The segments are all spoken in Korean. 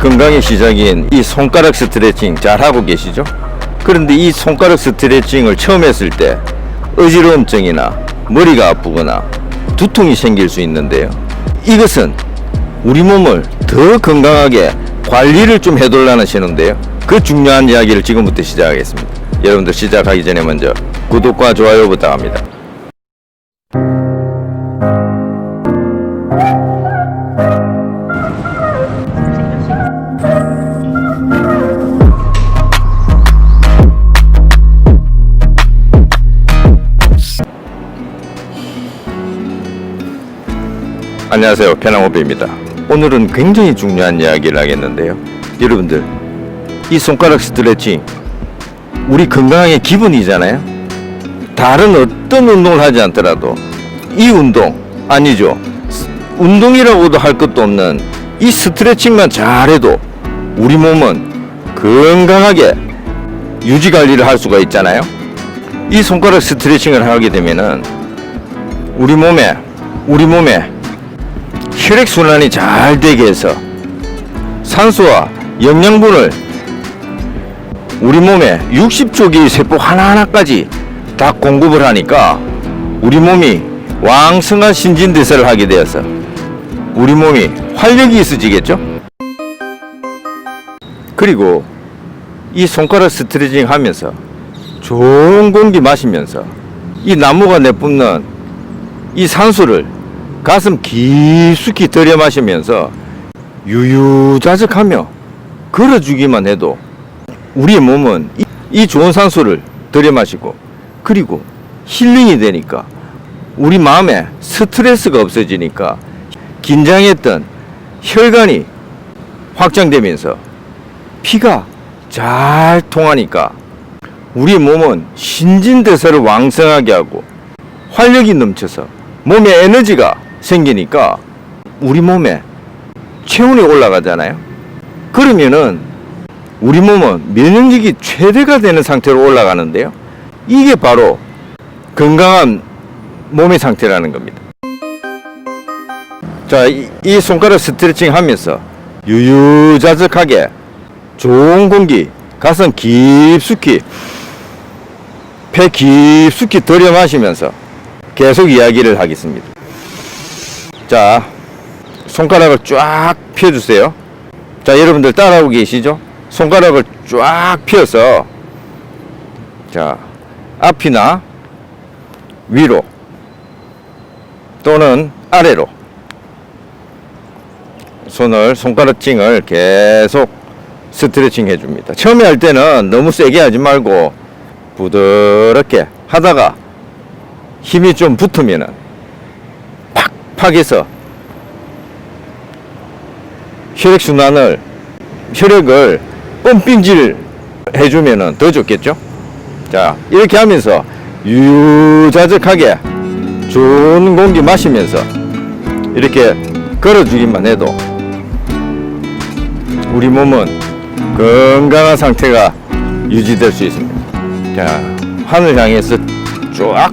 건강의 시작인 이 손가락 스트레칭 잘 하고 계시죠? 그런데 이 손가락 스트레칭을 처음 했을 때 어지러움증이나 머리가 아프거나 두통이 생길 수 있는데요. 이것은 우리 몸을 더 건강하게 관리를 좀 해달라는 신호인데요. 그 중요한 이야기를 지금부터 시작하겠습니다. 여러분들 시작하기 전에 먼저 구독과 좋아요 부탁합니다. 안녕하세요. 편항호배입니다. 오늘은 굉장히 중요한 이야기를 하겠는데요. 여러분들, 이 손가락 스트레칭, 우리 건강의 기본이잖아요. 다른 어떤 운동을 하지 않더라도 이 운동, 아니죠. 스- 운동이라고도 할 것도 없는 이 스트레칭만 잘해도 우리 몸은 건강하게 유지 관리를 할 수가 있잖아요. 이 손가락 스트레칭을 하게 되면은 우리 몸에, 우리 몸에 혈액 순환이 잘 되게 해서 산소와 영양분을 우리 몸에 60조 개의 세포 하나하나까지 다 공급을 하니까 우리 몸이 왕성한 신진대사를 하게 되어서 우리 몸이 활력이 있어지겠죠? 그리고 이 손가락 스트레칭 하면서 좋은 공기 마시면서 이 나무가 내뿜는 이 산소를 가슴 깊숙이 들여 마시면서 유유자적하며 걸어주기만 해도 우리의 몸은 이, 이 좋은 산소를 들여 마시고 그리고 힐링이 되니까 우리 마음에 스트레스가 없어지니까 긴장했던 혈관이 확장되면서 피가 잘 통하니까 우리 몸은 신진대사를 왕성하게 하고 활력이 넘쳐서 몸에 에너지가 생기니까 우리 몸에 체온이 올라가잖아요. 그러면은 우리 몸은 면역력이 최대가 되는 상태로 올라가는데요. 이게 바로 건강한 몸의 상태라는 겁니다. 자, 이, 이 손가락 스트레칭 하면서 유유자적하게 좋은 공기, 가슴 깊숙이, 폐 깊숙이 들여 마시면서 계속 이야기를 하겠습니다. 자, 손가락을 쫙 펴주세요. 자, 여러분들 따라하고 계시죠? 손가락을 쫙 펴서, 자, 앞이나 위로 또는 아래로 손을, 손가락찡을 계속 스트레칭 해줍니다. 처음에 할 때는 너무 세게 하지 말고 부드럽게 하다가 힘이 좀 붙으면은 팍팍 해서 혈액 순환을 혈액을 펌핑질 해주면은 더 좋겠죠? 자 이렇게 하면서 유자적하게 좋은 공기 마시면서 이렇게 걸어주기만 해도 우리 몸은 건강한 상태가 유지될 수 있습니다. 자 하늘 향해서 쫙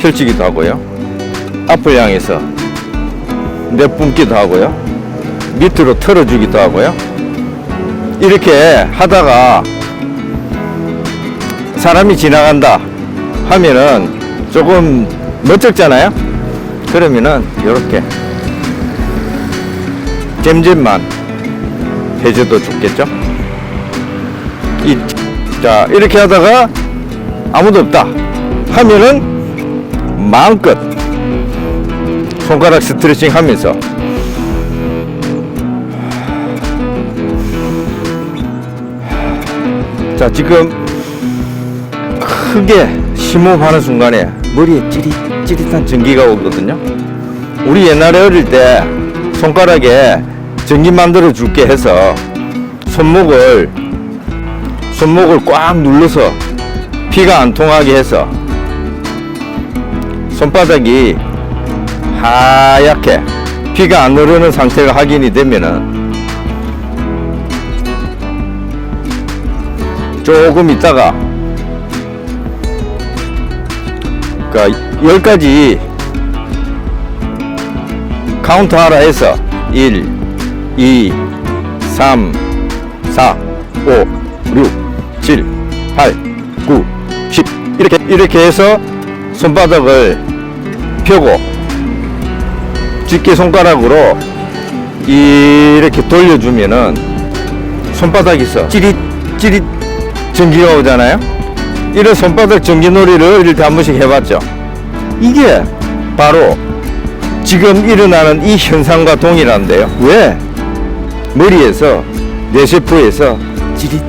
펼치기도 하고요. 앞을 향해서 내뿜기도 하고요. 밑으로 틀어주기도 하고요. 이렇게 하다가 사람이 지나간다 하면은 조금 멋쩍잖아요. 그러면은 이렇게 잼잼만 해줘도 좋겠죠. 이, 자 이렇게 하다가 아무도 없다 하면은 마음껏 손가락 스트레칭 하면서. 자 지금 크게 심호흡하는 순간에 머리에 찌릿찌릿한 전기가 오거든요. 우리 옛날에 어릴 때 손가락에 전기 만들어 줄게 해서 손목을 손목을 꽉 눌러서 피가 안 통하게 해서 손바닥이 하얗게 피가 안 흐르는 상태가 확인이 되면은 조금 있다가 그러니까 열 가지 카운트 하라 해서 1, 2, 3, 4, 5, 6, 7, 8, 9, 10 이렇게 이렇게 해서 손바닥을 펴고 집게 손가락으로 이렇게 돌려주면은 손바닥에서 찌릿 찌릿 전기가 오잖아요. 이런 손바닥 전기놀이를 이렇게 한 번씩 해봤죠. 이게 바로 지금 일어나는 이 현상과 동일한데요. 왜? 머리에서 뇌세포에서 찌릿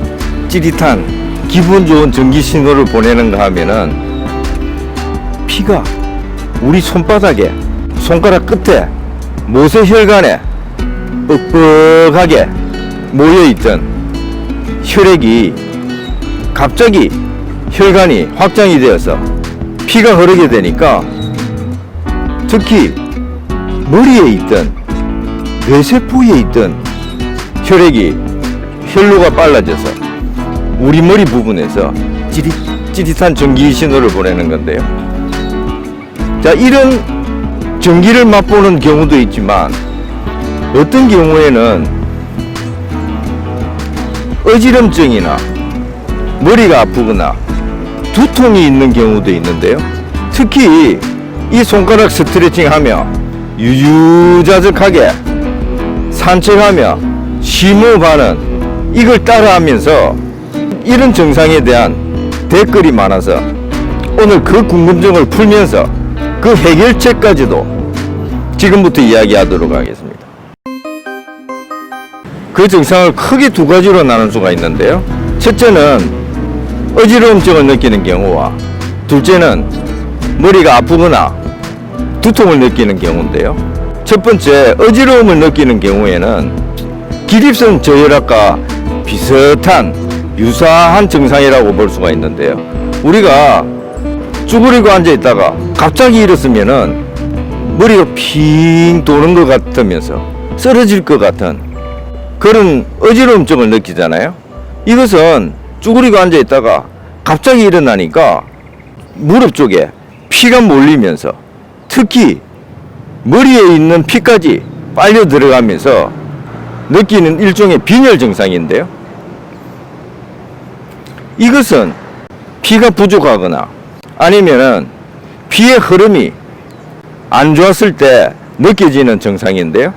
찌릿한 기분 좋은 전기 신호를 보내는가 하면은 피가 우리 손바닥에 손가락 끝에 모세 혈관에 뻑뻑하게 모여있던 혈액이 갑자기 혈관이 확장이 되어서 피가 흐르게 되니까 특히 머리에 있던 뇌세포에 있던 혈액이 혈로가 빨라져서 우리 머리 부분에서 찌릿 찌릿한 전기 신호를 보내는 건데요. 자 이런 전기를 맛보는 경우도 있지만 어떤 경우에는 어지럼증이나 머리가 아프거나 두통이 있는 경우도 있는데요. 특히 이 손가락 스트레칭 하며 유유자적하게 산책하며 심호흡하는 이걸 따라하면서 이런 증상에 대한 댓글이 많아서 오늘 그 궁금증을 풀면서 그 해결책까지도 지금부터 이야기하도록 하겠습니다. 그 증상을 크게 두 가지로 나눌 수가 있는데요. 첫째는 어지러움증을 느끼는 경우와 둘째는 머리가 아프거나 두통을 느끼는 경우인데요. 첫 번째 어지러움을 느끼는 경우에는 기립성 저혈압과 비슷한 유사한 증상이라고 볼 수가 있는데요. 우리가 쭈그리고 앉아 있다가 갑자기 일었으면은 머리가 핑 도는 것 같으면서 쓰러질 것 같은 그런 어지러움증을 느끼잖아요. 이것은 쭈그리고 앉아 있다가 갑자기 일어나니까 무릎 쪽에 피가 몰리면서 특히 머리에 있는 피까지 빨려 들어가면서 느끼는 일종의 빈혈 증상인데요. 이것은 피가 부족하거나 아니면은 피의 흐름이 안 좋았을 때 느껴지는 증상인데요.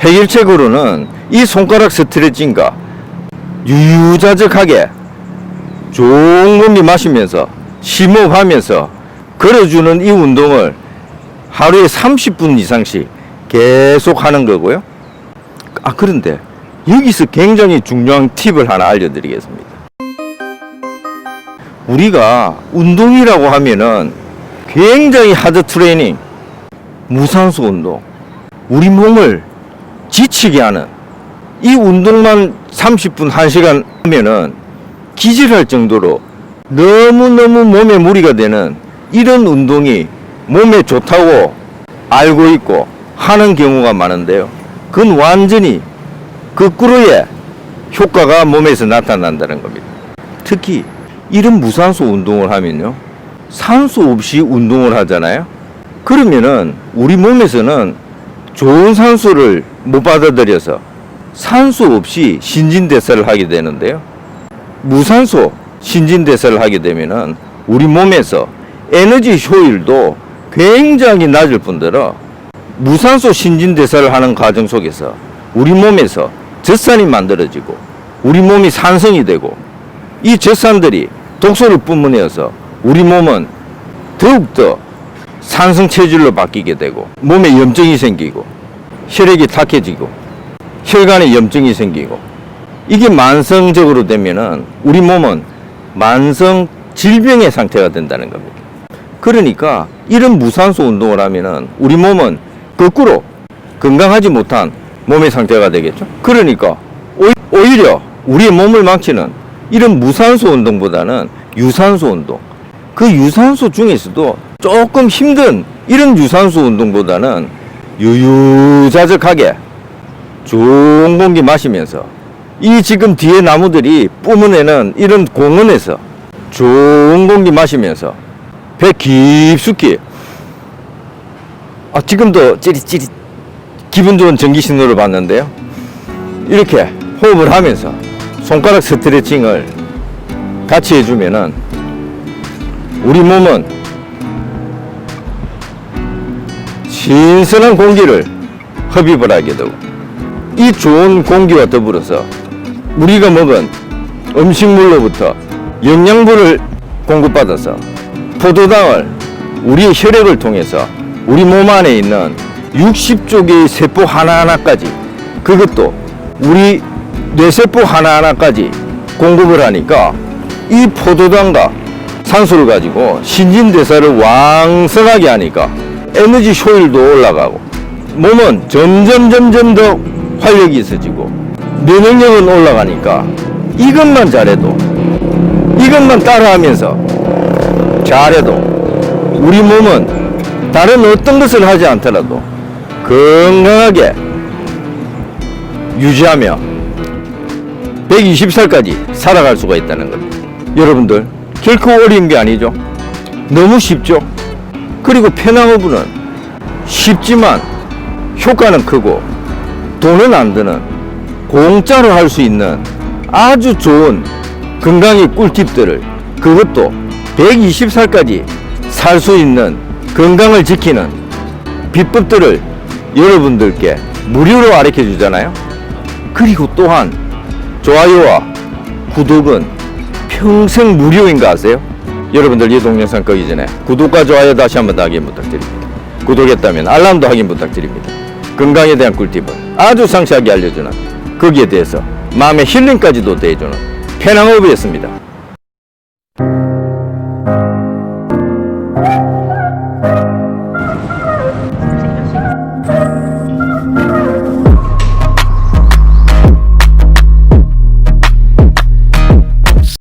해결책으로는 이 손가락 스트레칭과 유유자적하게 좋은 공기 마시면서 심호흡하면서 걸어주는 이 운동을 하루에 30분 이상씩 계속 하는 거고요. 아, 그런데 여기서 굉장히 중요한 팁을 하나 알려드리겠습니다. 우리가 운동이라고 하면은 굉장히 하드 트레이닝, 무산소 운동, 우리 몸을 지치게 하는 이 운동만 30분, 1시간 하면은 기절할 정도로 너무너무 몸에 무리가 되는 이런 운동이 몸에 좋다고 알고 있고 하는 경우가 많은데요. 그건 완전히 거꾸로의 효과가 몸에서 나타난다는 겁니다. 특히 이런 무산소 운동을 하면요. 산소 없이 운동을 하잖아요. 그러면은 우리 몸에서는 좋은 산소를 못 받아들여서 산소 없이 신진대사를 하게 되는데요. 무산소 신진대사를 하게 되면은 우리 몸에서 에너지 효율도 굉장히 낮을 뿐더러 무산소 신진대사를 하는 과정 속에서 우리 몸에서 젖산이 만들어지고 우리 몸이 산성이 되고 이 젖산들이 독소를 뿜어내어서 우리 몸은 더욱더 산성 체질로 바뀌게 되고 몸에 염증이 생기고 혈액이 탁해지고 혈관에 염증이 생기고 이게 만성적으로 되면은 우리 몸은 만성 질병의 상태가 된다는 겁니다. 그러니까 이런 무산소 운동을 하면은 우리 몸은 거꾸로 건강하지 못한 몸의 상태가 되겠죠. 그러니까 오히- 오히려 우리의 몸을 망치는 이런 무산소 운동보다는 유산소 운동. 그 유산소 중에서도 조금 힘든 이런 유산소 운동보다는 유유자적하게 좋은 공기 마시면서 이 지금 뒤에 나무들이 뿜어내는 이런 공원에서 좋은 공기 마시면서 배 깊숙이 아 지금도 찌릿찌릿 기분 좋은 전기 신호를 받는데요. 이렇게 호흡을 하면서 손가락 스트레칭을 같이 해주면은 우리 몸은 신선한 공기를 흡입을 하게 되고 이 좋은 공기와 더불어서 우리가 먹은 음식물로부터 영양분을 공급받아서 포도당을 우리의 혈액을 통해서 우리 몸 안에 있는 60조 개의 세포 하나하나까지 그것도 우리 뇌세포 하나하나까지 공급을 하니까 이 포도당과 산소를 가지고 신진대사를 왕성하게 하니까 에너지 효율도 올라가고 몸은 점점 점점 더 활력이 있어지고 면역력은 올라가니까 이것만 잘해도 이것만 따라하면서 잘해도 우리 몸은 다른 어떤 것을 하지 않더라도 건강하게 유지하며 120살까지 살아갈 수가 있다는 것. 여러분들 결코 어려운 게 아니죠. 너무 쉽죠. 그리고 페나오브는 쉽지만 효과는 크고 돈은 안 드는 공짜로 할 수 있는 아주 좋은 건강의 꿀팁들을 그것도 120살까지 살 수 있는 건강을 지키는 비법들을 여러분들께 무료로 가르쳐 주잖아요. 그리고 또한 좋아요와 구독은 평생 무료인 거 아세요? 여러분들 이 동영상 끄기 전에 구독과 좋아요 다시 한번 더 확인 부탁드립니다. 구독했다면 알람도 확인 부탁드립니다. 건강에 대한 꿀팁을 아주 상세하게 알려주는 거기에 대해서 마음의 힐링까지도 대해주는 페낭호흡이었습니다.